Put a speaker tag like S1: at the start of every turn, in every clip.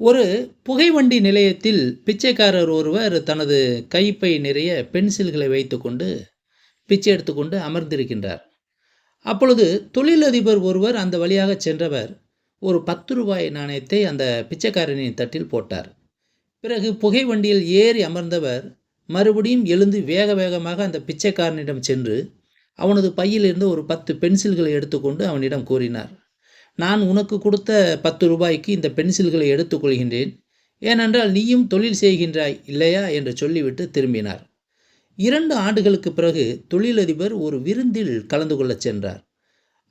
S1: ஒரு புகைவண்டி நிலையத்தில் பிச்சைக்காரர் ஒருவர் தனது கைப்பை நிறைய பென்சில்களை வைத்துக்கொண்டு பிச்சை எடுத்துக்கொண்டு அமர்ந்திருக்கின்றார். அப்பொழுது தொழிலதிபர் ஒருவர் அந்த வழியாக சென்றவர் ஒரு பத்து ரூபாய் நாணயத்தை அந்த பிச்சைக்காரனின் தட்டில் போட்டார். பிறகு புகை வண்டியில் ஏறி அமர்ந்தவர் மறுபடியும் எழுந்து வேக வேகமாக அந்த பிச்சைக்காரனிடம் சென்று அவனது பையிலிருந்து ஒரு பத்து பென்சில்களை எடுத்துக்கொண்டு அவனிடம் கூறினார். நான் உனக்கு கொடுத்த பத்து ரூபாய்க்கு இந்த பென்சில்களை எடுத்துக்கொள்கின்றேன். ஏனென்றால் நீயும் தொழில் செய்கின்றாய் இல்லையா? என்று சொல்லிவிட்டு திரும்பினார். இரண்டு ஆண்டுகளுக்கு பிறகு தொழிலதிபர் ஒரு விருந்தில் கலந்து கொள்ளச் சென்றார்.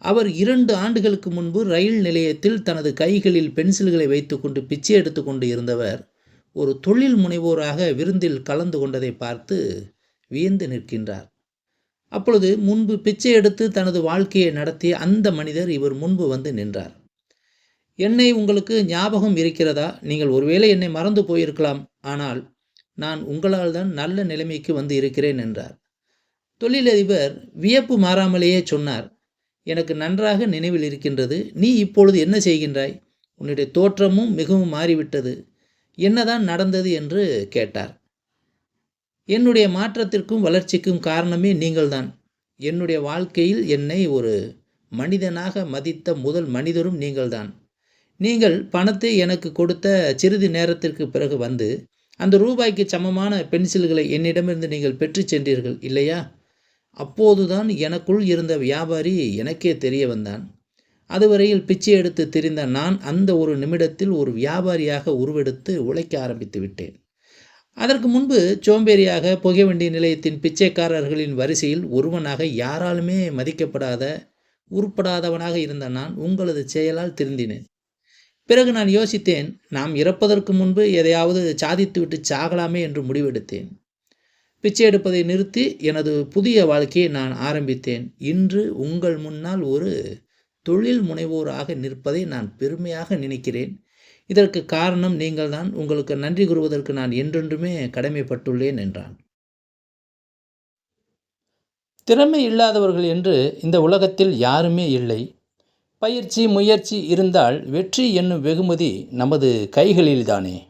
S1: அவர் இரண்டு ஆண்டுகளுக்கு முன்பு ரயில் நிலையத்தில் தனது கைகளில் பென்சில்களை வைத்துக்கொண்டு பிச்சை எடுத்துக்கொண்டு இருந்தவர் ஒரு தொழில் முனைவோராக விருந்தில் கலந்து கொண்டதை பார்த்து வியந்து நிற்கின்றார். அப்பொழுது முன்பு பிச்சை எடுத்து தனது வாழ்க்கையை நடத்திய அந்த மனிதர் இவர் முன்பு வந்து நின்றார். என்னை உங்களுக்கு ஞாபகம் இருக்கிறதா? நீங்கள் ஒருவேளை என்னை மறந்து போயிருக்கலாம். ஆனால் நான் உங்களால் தான் நல்ல நிலைமைக்கு வந்து இருக்கிறேன் என்றார். தொழிலதிபர் வியப்பு மாறாமலேயே சொன்னார் எனக்கு நன்றாக நினைவில் இருக்கின்றது. நீ இப்பொழுது என்ன செய்கின்றாய்? உன்னுடைய தோற்றமும் மிகவும் மாறிவிட்டது. என்னதான் நடந்தது? என்று கேட்டார். என்னுடைய மாற்றத்திற்கும் வளர்ச்சிக்கும் காரணமே நீங்கள்தான். என்னுடைய வாழ்க்கையில் என்னை ஒரு மனிதனாக மதித்த முதல் மனிதரும் நீங்கள்தான். நீங்கள் பணத்தை எனக்கு கொடுத்த சிறிது நேரத்திற்கு பிறகு வந்து அந்த ரூபாய்க்கு சமமான பென்சில்களை என்னிடமிருந்து நீங்கள் பெற்று சென்றீர்கள் இல்லையா? அப்போதுதான் எனக்குள் இருந்த வியாபாரி எனக்கே தெரிய வந்தான். அதுவரையில் பிச்சை எடுத்து தெரிந்த நான் அந்த ஒரு நிமிடத்தில் ஒரு வியாபாரியாக உருவெடுத்து உழைக்க ஆரம்பித்து விட்டேன். அதற்கு முன்பு சோம்பேறியாக புகை வண்டி நிலையத்தின் பிச்சைக்காரர்களின் வரிசையில் ஒருவனாக யாராலுமே மதிக்கப்படாத உருப்படாதவனாக இருந்த நான் உங்களது செயலால் திருந்தினேன். பிறகு நான் யோசித்தேன் நாம் இறப்பதற்கு முன்பு எதையாவது சாதித்துவிட்டு சாகலாமே என்று முடிவெடுத்தேன். பிச்சை எடுப்பதை நிறுத்தி எனது புதிய வாழ்க்கையை நான் ஆரம்பித்தேன். இன்று உங்கள் முன்னால் ஒரு தொழில் முனைவோராக நிற்பதை நான் பெருமையாக நினைக்கிறேன். இதற்கு காரணம் நீங்கள்தான். உங்களுக்கு நன்றி கூறுவதற்கு நான் என்றென்றுமே கடமைப்பட்டுள்ளேன் என்றான். திறமை இல்லாதவர்கள் என்று இந்த உலகத்தில் யாருமே இல்லை. பயிற்சி முயற்சி இருந்தால் வெற்றி என்னும் வெகுமதி நமது கைகளில்தானே